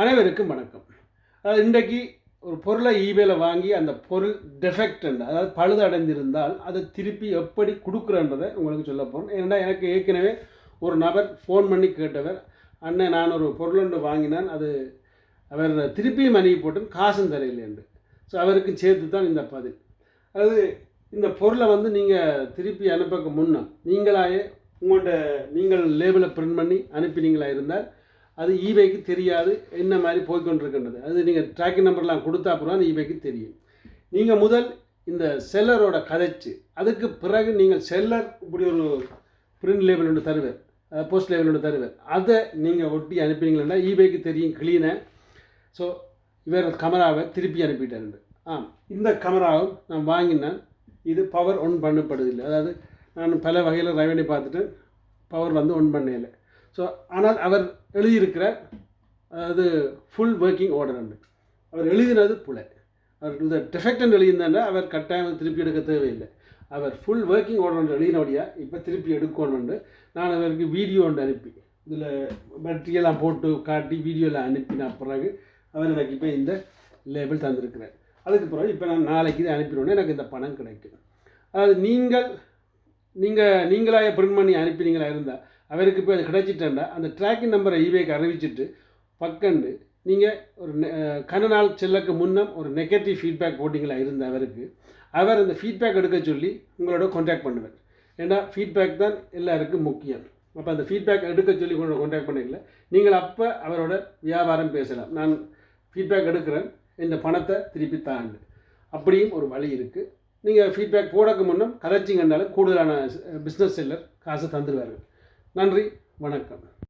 அனைவருக்கும் வணக்கம். அதாவது இன்றைக்கு ஒரு பொருளை ஈபேல வாங்கி அந்த பொருள் டெஃபெக்ட் அதாவது பழுது அடைந்திருந்தால் அதை திருப்பி எப்படி கொடுக்குறன்றதை உங்களுக்கு சொல்ல போகிறேன் ஏன்னா எனக்கு ஏற்கனவே ஒரு நபர் ஃபோன் பண்ணி கேட்டவர் அண்ணன் நான் ஒரு பொருள் ஒன்று வாங்கினான் அது அவர் திருப்பியும் மணியை போட்டு காசும் தரையில் என்று. ஸோ அவருக்கும் சேர்த்து தான் இந்த பதில். அது இந்த பொருளை வந்து நீங்கள் திருப்பி அனுப்பக்கு முன்னே நீங்களாயே உங்கள்கிட்ட நீங்கள் லேபிளை பிரிண்ட் பண்ணி அனுப்பினீங்களா இருந்தால் அது ஈபேக்கு தெரியாது என்ன மாதிரி போய்கொண்டிருக்கின்றது அது நீங்கள் ட்ராக்கிங் நம்பர்லாம் கொடுத்தா அப்புறம் தான் ஈபேக்கு தெரியும். நீங்கள் முதல் இந்த செல்லரோட கதைச்சு அதுக்கு பிறகு நீங்கள் செல்லர் இப்படி ஒரு பிரிண்ட் லேபிள் ஒன்று தருவேன் போஸ்ட் லேபிள் ஒன்று தருவேன் அதை நீங்கள் ஒட்டி அனுப்பினீங்கன்னா ஈபேக்கு தெரியும் கிளீனை ஸோ இவர் கமராவை திருப்பி அனுப்பிட்டாரு ஆ இந்த கமராவும் நான் வாங்கினேன் இது பவர் ஒன் பண்ணப்படுதில்லை. அதாவது நான் பல வகையில் ரெவன்யூ பார்த்துட்டு பவர் வந்து ஒன் பண்ணலை. ஸோ ஆனால் அவர் எழுதியிருக்கிற அது ஃபுல் ஒர்க்கிங் ஆர்டர் அவர் எழுதினது புலை. அவர் இந்த டெஃபெக்டன் எழுதியிருந்தாண்டா அவர் கட்டாயம் திருப்பி எடுக்க தேவையில்லை. அவர் ஃபுல் ஒர்க்கிங் ஆர்டர் எழுதினபடியா இப்போ திருப்பி எடுக்கணும்னு நான் அவருக்கு வீடியோ ஒன்று அனுப்பி. இதில் பேட்டரியெல்லாம் போட்டு காட்டி வீடியோவில் அனுப்பின பிறகு அவர் எனக்கு இப்போ இந்த லேபிள் தந்திருக்கிறார். அதுக்கு பிறகு இப்போ நான் நாளைக்கு இதை அனுப்பினோடனே எனக்கு இந்த பணம் கிடைக்கும். அதாவது நீங்கள் நீங்கள் நீங்களாக பிரிண்ட் பண்ணி அனுப்பினீங்களா இருந்தால் அவருக்கு போய் அது கிடைச்சிட்டேன்டா. அந்த ட்ராக்கிங் நம்பரை ஈவேக்கு அறிவிச்சிட்டு பக்கண்டு நீங்கள் ஒரு நெ- கன நாள் செல்லக்கு முன்னம் ஒரு நெகட்டிவ் ஃபீட்பேக் போட்டிங்களா இருந்த அவருக்கு. அவர் அந்த ஃபீட்பேக் எடுக்க சொல்லி உங்களோட கான்டாக்ட் பண்ணுவார். ஏன்னா ஃபீட்பேக் தான் எல்லாருக்கும் முக்கியம். அப்போ அந்த ஃபீட்பேக் எடுக்க சொல்லி உங்களோட கான்டாக்ட் பண்ணிக்கல நீங்கள் அப்போ அவரோட வியாபாரம் பேசலாம். நான் ஃபீட்பேக் எடுக்கிறேன் இந்த பணத்தை திருப்பி தாண்டு. அப்படியும் ஒரு வழி இருக்குது நீங்கள் ஃபீட்பேக் போடக்கு முன்னும் கதைச்சிங்கன்னாலும் கூடுதலான பிஸ்னஸ் செல்லர் காசு தந்துடுவார்கள் நன்றி வணக்கம்.